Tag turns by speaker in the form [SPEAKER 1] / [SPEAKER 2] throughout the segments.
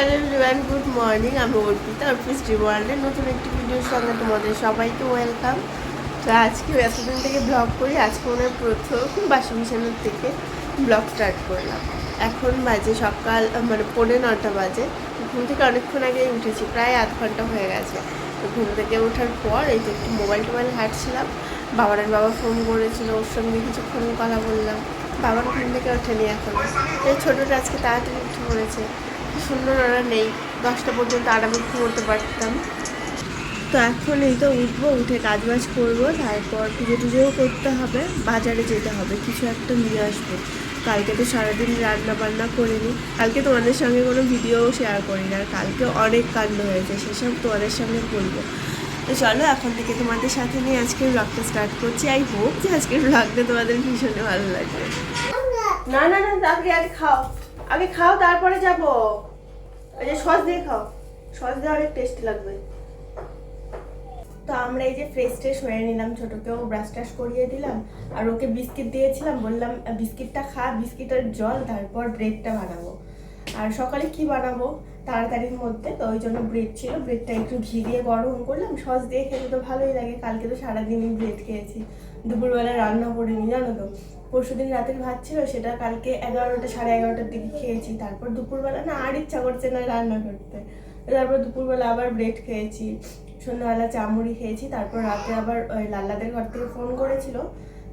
[SPEAKER 1] Hello everyone good morning আমি অর্পিতা অর্পিস ওয়ার্ল্ডের নতুন একটি ভিডিওর সঙ্গে তোমাদের সবাইকে ওয়েলকাম তো আজকে এতদিন থেকে ব্লগ করি, আজকে হয় প্রথম বাসি বিছানোর থেকে ব্লগ স্টার্ট করলাম। এখন বাজে সকাল মানে পৌনে নটা বাজে। ঘুম থেকে অনেকক্ষণ আগেই উঠেছি, প্রায় আধ ঘণ্টা হয়ে গেছে। তো ঘুম থেকে ওঠার পর এই তো একটু মোবাইল টোবাইল ঘাটছিলাম বাবার বাবা ফোন করেছিল, ওর সঙ্গে কিছুক্ষণ কথা বললাম। বাবার ঘুম থেকে ওঠেনি এখন। এই ছোটোটা আজকে তাড়াতাড়ি উঠে পড়েছে। সুন্দর ওরা নেই। দশটা পর্যন্ত আরামে ঘুমোতে পারতাম। তো এখন এই তো উঠবো, উঠে কাজ বাজ করব, তারপর পুজো টুজোও করতে হবে, বাজারে যেতে হবে, কিছু একটা নিয়ে আসব। কালকে তো সারাদিন রান্না বান্না করিনি কালকে তোমাদের সঙ্গে কোনো ভিডিও শেয়ার করিনি আর কালকে অনেক কাণ্ড হয়েছে, সেসব তোমাদের সঙ্গে বলব। তো চলো, এখন থেকে তোমাদের সাথে নিয়ে আজকের ব্লগটা স্টার্ট করছি। আই হোপ যে আজকের ব্লগটা তোমাদের ভীষণই ভালো লাগবে। না না না আগে আগে খাও। আগে খাও তারপরে যাব। এই যে সস দিয়ে খাও। সস দিয়ে অনেক টেস্টি লাগবে। তো আমরা এই যে ফ্রেশ ট্রেশ হয়ে নিলাম ছোটকেও ব্রাশ টাশ করিয়ে দিলাম। আর ওকে বিস্কিট দিয়েছিলাম বললাম "আহ, বিস্কিটটা খা বিস্কিটের জল তারপর ব্রেডটা বানাবো। আর সকালে কি বানাবো? তাড়াতাড়ির মধ্যে তো ওই জন্য ব্রেড ছিল। ব্রেডটা একটু ঘি দিয়ে গরম করলাম। সস দিয়ে খেতে তো ভালোই লাগে। কালকে তো সারাদিনই ব্রেড খেয়েছি। দুপুরবেলা রান্না করে নি জানো তো। পরশু দিন রাতের ভাত ছিল, সেটা কালকে এগারোটা, সাড়ে এগারোটার দিকে খেয়েছি। তারপর দুপুরবেলা না আর ইচ্ছা করছে না রান্না করতে। তারপর দুপুরবেলা আবার ব্রেড খেয়েছি, সন্ধ্যাবেলা চামুড়ি খেয়েছি, তারপর রাতে আবার ওই লাল্লাদের ঘর থেকে ফোন করেছিল।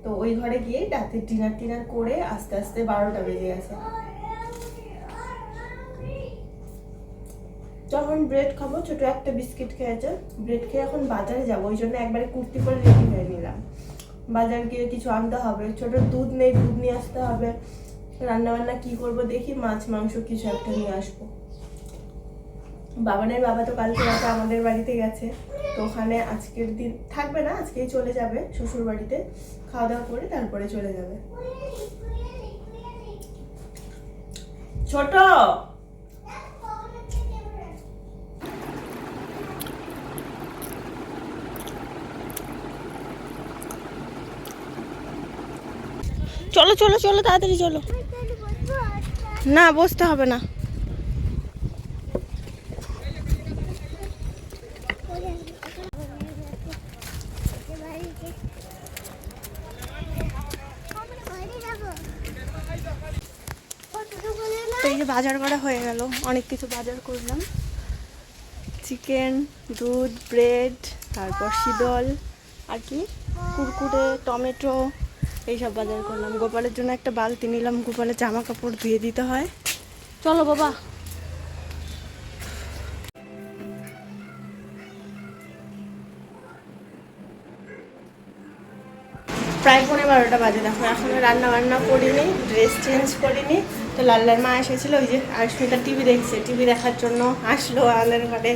[SPEAKER 1] তো ওই ঘরে গিয়ে রাতে ডিনার টিনার করে আস্তে আস্তে বারোটা বেজে গেছে। যখন ব্রেড খাব, ছোট একটা বিস্কিট খেয়েছে। ব্রেড খেয়ে এখন বাজারে যাব, ওই জন্য একবারে কুর্তি পরে রেডি হয়ে নিলাম। বাজার গিয়ে কিছু আনতে হবে। ছোট দুধ নেই, দুধ নিয়ে আসতে হবে। রান্না বান্না কি করব দেখি, মাছ, মাংস কিছু একটা নিয়ে আসব। বাবানের বাবা তো কালকে রাতে আমাদের বাড়িতে গেছে, তো ওখানে আজকের দিন থাকবে না, আজকেই চলে যাবে শ্বশুর বাড়িতে। খাওয়া দাওয়া করে তারপরে চলে যাবে। ছোট! চলো চলো, তাড়াতাড়ি চলো। না, বসতে হবে না। বাজার করা হয়ে গেল, অনেক কিছু বাজার করলাম। চিকেন, দুধ, ব্রেড, তারপর শীতল আর কি? কুরকুরে, টমেটো এইসব বাজার করলাম। গোপালের জন্য একটা বালতি নিলাম, গোপালের জামা কাপড় ধুয়ে দিতে হয়। চলো বাবা। প্রায় পৌনে বারোটা বাজে, দেখো, এখনও রান্না বান্না করিনি ড্রেস চেঞ্জ করিনি। তো লাল্লার মা এসেছিল, ওই যে আয়ুষ্মিতা টিভি দেখছে। টিভি দেখার জন্য আসলো আমাদের ঘরে।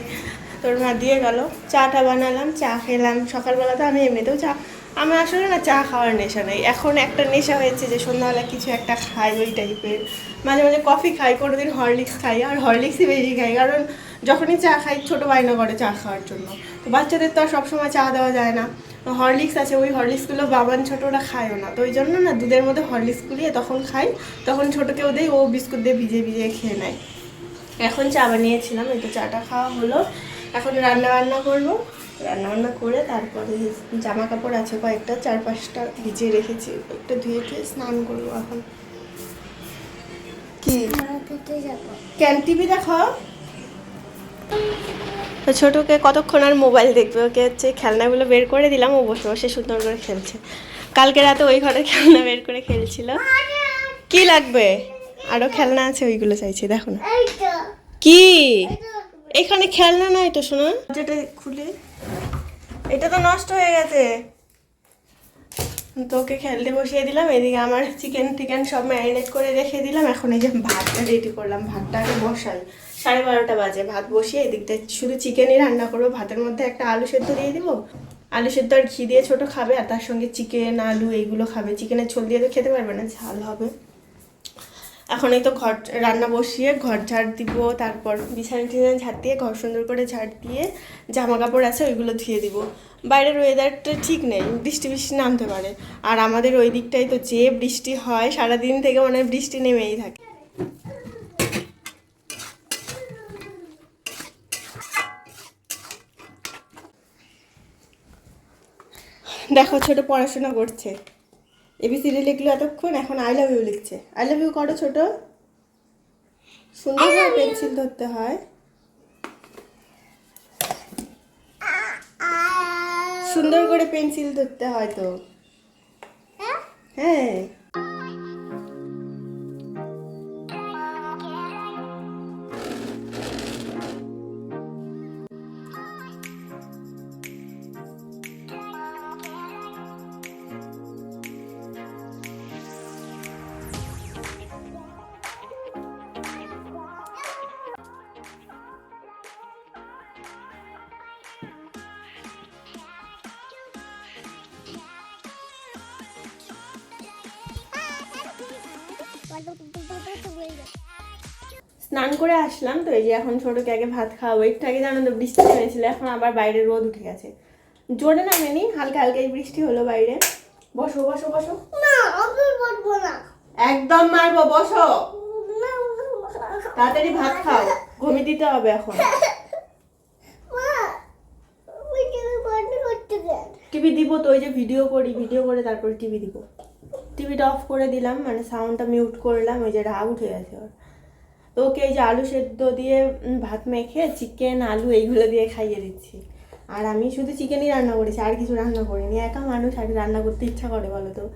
[SPEAKER 1] তোর মা দিয়ে গেল। চাটা বানালাম, চা খেলাম। সকালবেলা তো আমি এমনিতেও চা আমি আসলে না চা খাওয়ার নেশা নেই। এখন একটা নেশা হয়েছে যে সন্ধ্যাবেলা কিছু একটা খাই ওই টাইপের। মাঝে মাঝে কফি খাই কোনো দিন হরলিক্স খাই, আর হরলিক্সই বেশি খাই, কারণ যখনই চা খাই ছোটো বায়না করে চা খাওয়ার জন্য। তো বাচ্চাদের তো আর সবসময় চা দেওয়া যায় না। হরলিক্স আছে, ওই হরলিক্সগুলো বাবান ছোটোরা খায়ও না। তো ওই জন্য না দুধের মধ্যে হরলিক্স গুলিয়ে তখন খাই, তখন ছোটোকেও দেই ও বিস্কুট দিয়ে ভিজিয়ে ভিজিয়ে খেয়ে নেয়। এখন চা বানিয়েছিলাম এই তো চাটা খাওয়া হলো। এখন রান্না বান্না করব। রান্না বান্না করে তারপরে জামা কাপড় আছে কয়েকটা চার পাঁচটা ভিজিয়ে রেখেছি। একটা ধুয়ে খেয়ে স্নান করব এখন। কি? ক্যান টিভি দেখো? তো ছোটোকে কতক্ষণ আর মোবাইল দেখবে? ওকে হচ্ছে খেলনাগুলো বের করে দিলাম ও বসে বসে সুন্দর করে খেলছে। কালকে রাতে ওই ঘরে খেলনা বের করে খেলছিল। কি লাগবে? আরও খেলনা আছে ওইগুলো চাইছি দেখো না। কি? এখানে খেলনা নাই তো শোনা যেটা খুলে এটা তো নষ্ট হয়ে গেছে। তো ওকে খেলতে বসিয়ে দিলাম, এদিকে আমার চিকেন টিকেন সব ম্যারিনেট করে রেখে দিলাম। এখন এই যে ভাতটা রেডি করলাম, ভাতটা আগে বসাই। সাড়ে বারোটা বাজে, ভাত বসিয়ে এদিকটা শুধু চিকেনই রান্না করব। ভাতের মধ্যে একটা আলু সেদ্ধ দিয়ে দিব। আলু সেদ্ধ আর ঘি দিয়ে ছোটো খাবে, আর তার সঙ্গে চিকেন আলু, এইগুলো খাবে। চিকেনের ঝোল দিয়ে তো খেতে পারবে না, ঝাল হবে। এখন এই তো ঘর, রান্না বসিয়ে ঘর ঝাড় দিব, তারপর বিছানা টিছানা ঝাড় দিয়ে, ঘর সুন্দর করে ঝাড় দিয়ে জামা কাপড় আছে ওইগুলো ধুয়ে দিব। বাইরের ওয়েদারটা ঠিক নেই, বৃষ্টি বৃষ্টি নামতে পারে। আর আমাদের ওই দিকটাই তো যে বৃষ্টি হয়, সারাদিন থেকে মনে হয় বৃষ্টি নেমেই থাকে। দেখো ছোট পড়াশোনা করছে। এবিসিডি লিখলো এতক্ষণ এখন আই লাভ ইউ লিখছে। আই লাভ ইউ করো ছোট। সুন্দর করে পেন্সিল ধরতে হয়। সুন্দর করে পেন্সিল ধরতে হয় তো। হ্যাঁ। স্নান করে আসলাম তো এই যে এখন ছোটকে আগে ভাত খাওয়াবো। একটু আগে জানো তো বৃষ্টি নেমেছিল এখন আবার বাইরে রোদ উঠে গেছে। জোরে নামেনি হালকা হালকাই বৃষ্টি হলো বাইরে। বসো বসো বসো।
[SPEAKER 2] না আমি বলব না।
[SPEAKER 1] একদম মারবো বসো। তাড়াতাড়ি ভাত খাও ঘুমিয়ে দিতে হবে এখন।
[SPEAKER 2] টিভি
[SPEAKER 1] দিব তো ওই যে ভিডিও করি ভিডিও করে তারপরে টিভি দিব। টিভিটা অফ করে দিলাম মানে সাউন্ডটা মিউট করলাম ওই যে রাগ উঠে গেছে ওর। তো ওকে এই যে আলু সেদ্ধ দিয়ে ভাত মেখে চিকেন আলু এইগুলো দিয়ে খাইয়ে দিচ্ছি। আর আমি শুধু চিকেনই রান্না করেছি, আর কিছু রান্না করিনি। একা মানুষ আর রান্না করতে ইচ্ছা করে বলো তো?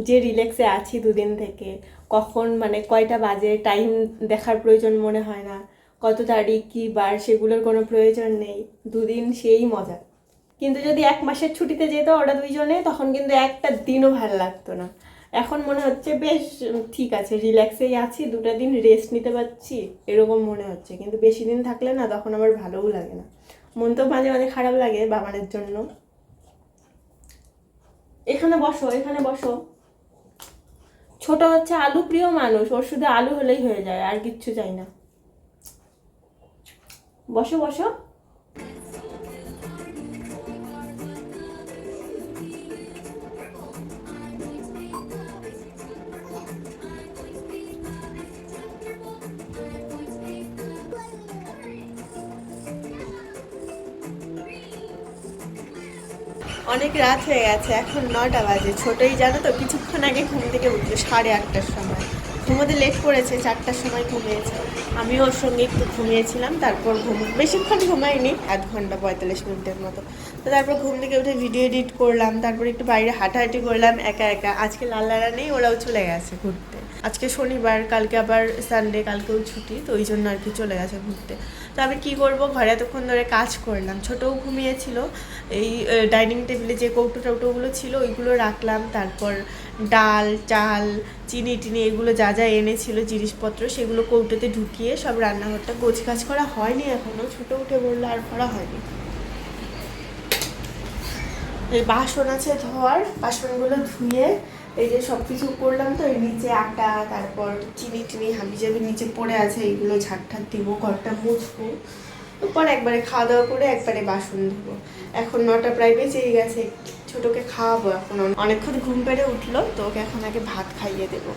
[SPEAKER 1] যে রিল্যাক্সে আছি দুদিন থেকে, কখন মানে কয়টা বাজে টাইম দেখার প্রয়োজন মনে হয় না। কত তারিখ, কী বার, সেগুলোর কোনো প্রয়োজন নেই। দুদিন সেই মজা। কিন্তু যদি এক মাসের ছুটিতে যেত ওরা দুইজনে, তখন কিন্তু একটা দিনও ভালো লাগতো না। এখন মনে হচ্ছে বেশ ঠিক আছে রিল্যাক্সেই আছি, দুটো দিন রেস্ট নিতে পারছি, এরকম মনে হচ্ছে। কিন্তু বেশি দিন থাকলে না, তখন আমার ভালোও লাগে না। মন তো মাঝে মাঝে খারাপ লাগে বাবানের জন্য। এখানে বসো এখানে বসো। ছোট হচ্ছে আলু প্রিয় মানুষ, ওর শুধু আলু হলেই হয়ে যায়, আর কিচ্ছু চাই না। বসো বসো। অনেক রাত হয়ে গেছে, এখন নটা বাজে। ছোটই জানো তো, কিছুক্ষণ আগে ঘুম থেকে উঠল সাড়ে আটটার সময়। ঘুমোতে লেট করেছে, চারটার সময় ঘুমিয়েছে। আমি ওর সঙ্গে একটু ঘুমিয়েছিলাম, তারপর ঘুম, বেশিক্ষণ ঘুমাইনি, আধ ঘণ্টা পঁয়তাল্লিশ মিনিটের মতো। তো তারপর ঘুম থেকে উঠে ভিডিও এডিট করলাম, তারপর একটু বাইরে হাঁটাহাঁটি করলাম, একা একা। আজকে লাল্লারা নেই ওরাও চলে গেছে ঘুরতে। আজকে শনিবার, কালকে আবার সানডে কালকেও ছুটি, তো ওই জন্য আর কি চলে গেছে ঘুরতে। তো আমি কী করব? ঘরে এতক্ষণ ধরে কাজ করলাম। ছোটও ঘুমিয়েছিল। এই ডাইনিং টেবিলে যে কৌটো টৌটোগুলো ছিল, ওইগুলো রাখলাম। তারপর ডাল, চাল, চিনি টিনি এগুলো যা যা এনেছিল জিনিসপত্র, সেগুলো কৌটোতে ঢুকিয়ে সব রান্নাঘরটা গোছ কাজ করা হয়নি এখনও ছোটো উঠে বলল, আর করা হয়নি। বাসন আছে ধোয়ার। বাসনগুলো ধুয়ে এই যে সব কিছু করলাম তো, এই নিচে আটা, তারপর চিনি টিনি হাবি জাবি নিচে পড়ে আছে, এইগুলো ঝাড় দিব, ঘরটা মুছবো। পর একবারে খাওয়া দাওয়া করে একবারে বাসন ধুব। এখন নটা প্রায় বেঁচেই গেছে, ছোটোকে খাওয়াবো এখন। অনেকক্ষণ ঘুম পেড়ে উঠল, তো ওকে এখন আগে ভাত খাইয়ে দেবো।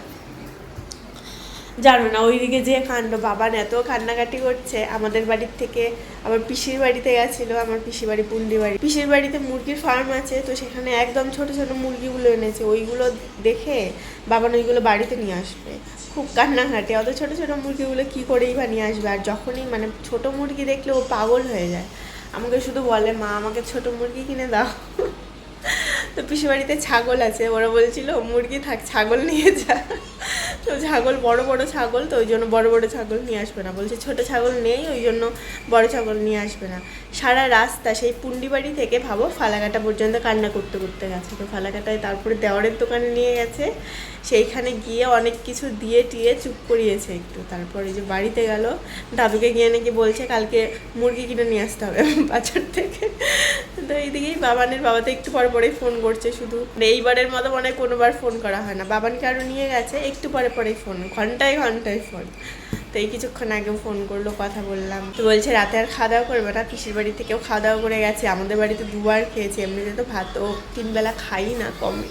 [SPEAKER 1] জানো না, ওইদিকে যে কাণ্ড বাবান এত কান্নাকাটি করছে। আমাদের বাড়ির থেকে আবার পিসির বাড়িতে গেছিল, আমার পিসি বাড়ি, পুন্ডি বাড়ি। পিসির বাড়িতে মুরগির ফার্ম আছে, তো সেখানে একদম ছোট ছোট মুরগিগুলো এনেছে। ওইগুলো দেখে বাবান ওইগুলো বাড়িতে নিয়ে আসবে। খুব কান্নাকাটি অত ছোট ছোট মুরগিগুলো কি করেই বা নিয়ে আসবে? আর যখনই মানে ছোট মুরগি দেখলে ও পাগল হয়ে যায়। আমাকে শুধু বলে, মা, আমাকে ছোট মুরগি কিনে দাও। তো পিসি বাড়িতে ছাগল আছে, ওরা বলছিল, মুরগি থাক, ছাগল নিয়ে যা। তো ছাগল, বড় বড় ছাগল, তো ওই জন্য বড় বড় ছাগল নিয়ে আসবে না। বলছে ছোট ছাগল নেই, ওই জন্য বড় ছাগল নিয়ে আসবে না। সারা রাস্তা সেই পুন্ডি বাড়ি থেকে ভাবো ফালাকাটা পর্যন্ত কান্না করতে করতে গেছে। তো ফালাকাটায় তারপরে দেওয়ারের দোকানে নিয়ে গেছে। সেইখানে গিয়ে অনেক কিছু দিয়ে টিয়ে চুপ করিয়েছে একটু। তারপরে যে বাড়িতে গেল, দাদুকে গিয়ে নাকি বলছে কালকে মুরগি কিনে নিয়ে আসতে হবে বাজার থেকে। তো এইদিকেই বাবানের বাবা তো একটু পরে পরেই ফোন করছে শুধু। এইবারের মতো মনে হয় কোনোবার ফোন করা হয় না। বাবানকে আরও নিয়ে গেছে, একটু পরে পরেই ফোন ঘন্টায় ঘন্টায় ফোন তো এই কিছুক্ষণ আগে ফোন করল, কথা বললাম। তো বলছে, রাতে আর খাওয়া দাওয়া করবে না, পিসির বাড়ি থেকেও খাওয়া দাওয়া করে গেছে। আমাদের বাড়িতে দুবার খেয়েছে, এমনিতে তো ভাতও তিনবেলা খাই না কমই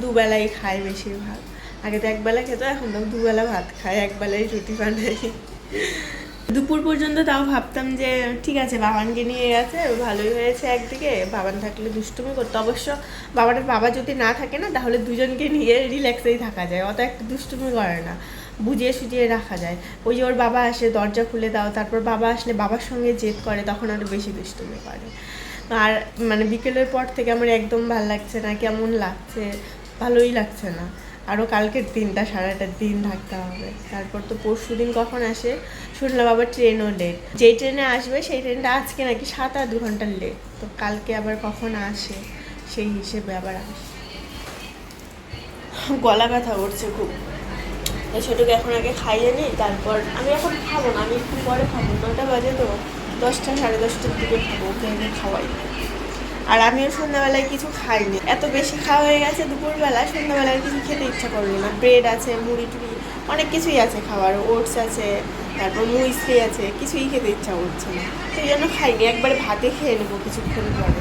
[SPEAKER 1] দুবেলাই খায় বেশিরভাগ। আগে তো একবেলা খেতো, এখন তো দুবেলা ভাত খায়, একবেলাই রুটি বানাই দুপুর পর্যন্ত তাও ভাবতাম যে, ঠিক আছে, বাবানকে নিয়ে গেছে, ভালোই হয়েছে একদিকে, বাবান থাকলে দুষ্টুমি করতো। অবশ্য বাবানের বাবা যদি না থাকে না, তাহলে দুজনকে নিয়ে রিল্যাক্সেই থাকা যায়, অত একটা দুষ্টুমি করে না, বুঝিয়ে সুজিয়ে রাখা যায়। ওই যে ওর বাবা আসে, দরজা খুলে দাও, তারপর বাবা আসলে বাবার সঙ্গে জেদ করে, তখন আরও বেশি দুষ্টুমি করে। আর মানে বিকেলের পর থেকে আমার একদম ভালো লাগছে না, কেমন লাগছে, ভালোই লাগছে না। আরও কালকের দিনটা সারাটা দিন থাকতে হবে। তারপর তো পরশু দিন কখন আসে? শুনলাম আবার ট্রেনও লেট যেই ট্রেনে আসবে, সেই ট্রেনটা আজকে নাকি সাত আর দু ঘণ্টার লেট তো কালকে আবার কখন আসে, সেই হিসেবে আবার আসে। গলা ব্যথা করছে খুব। ছোটোকে এখন আগে খাইয়ে নিই তারপর আমি এখন খাব না, আমি একটু পরে খাব। নটা বাজে তো, দশটা সাড়ে দশটার দিকে খাব, ওকে খাওয়াই। আর আমিও সন্ধ্যাবেলায় কিছু খাইনি। এত বেশি খাওয়া হয়ে গেছে দুপুরবেলা, সন্ধ্যাবেলায় কিছু খেতে ইচ্ছা করল না। ব্রেড আছে, মুড়ি টুড়ি, অনেক কিছুই আছে খাবার ওটস আছে, তারপর মুইসলি আছে, কিছুই খেতে ইচ্ছা করছে না। সেই জন্য খাইনি, একবারে ভাতে খেয়ে নেব কিছুক্ষণ পরে।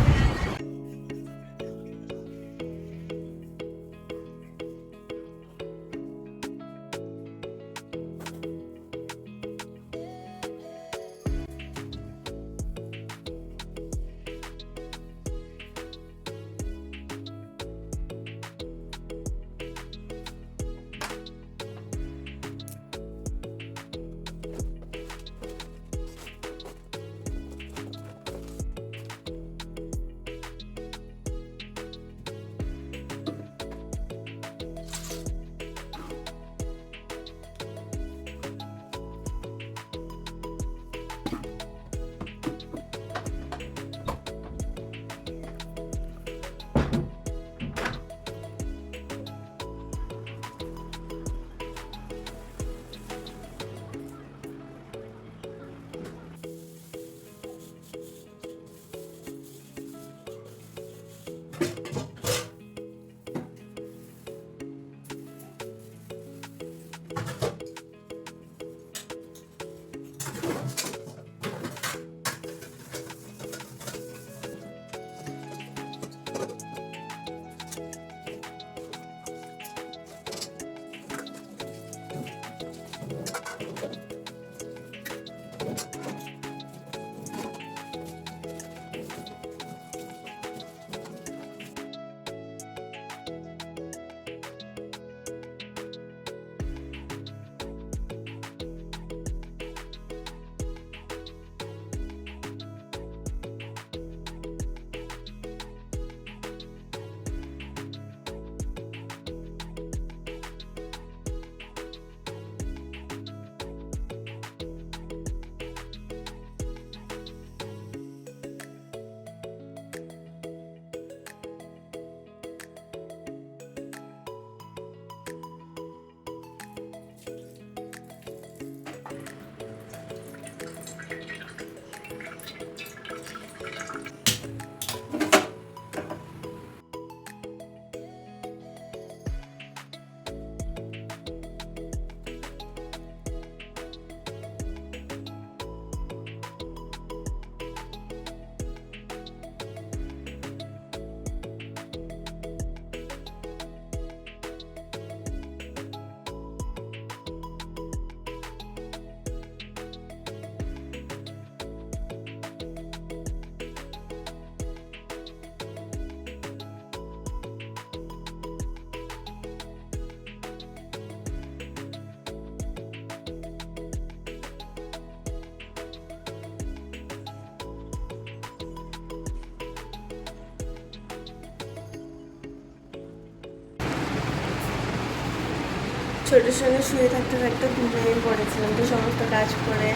[SPEAKER 1] ছোটোর সঙ্গে শুয়ে থাকতে থাকতে ঘুমিয়ে পড়েছিলাম। তো সমস্ত কাজ করে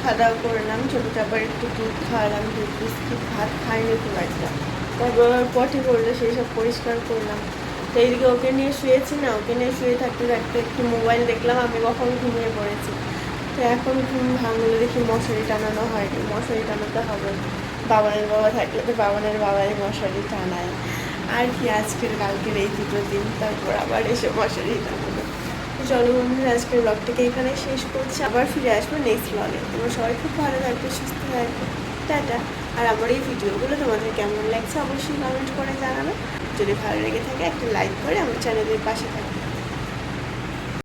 [SPEAKER 1] খাওয়া দাওয়া করলাম। ছোটোটা আবার একটু দুধ খাওয়ালাম, দুধ, বিস্কিট, ভাত খুব একটা তারপর আবার পটি করল সেই সব পরিষ্কার করলাম। তো এইদিকে ওকে নিয়ে শুয়েছি না, ওকে নিয়ে শুয়ে থাকতে থাকতে একটু মোবাইল দেখলাম, আমি কখন ঘুমিয়ে পড়েছি। তো এখন ঘুম ভাঙলে, দেখি মশারি টানানো হয়নি, মশারি টানাতে হবে। বাবানের বাবা থাকলে তো বাবানের বাবাই মশারি টানায়। আর কি আজকের, কালকের এই দুটো দিন, তারপর আবার এসে মশারি টানানো তো চলো বন্ধুরা আজকের ব্লগটাকে এখানে শেষ করছি। আবার ফিরে আসব নেক্সট ব্লগে তোমরা সবাই খুব ভালো থাকবে, সুস্থ থাকবে। টাটা। আর আমার এই ভিডিওগুলো তোমাদের কেমন লাগছে অবশ্যই কমেন্ট করে জানাবে। যদি ভালো লেগে থাকে একটা লাইক করে আমার চ্যানেলের পাশে থাকবে।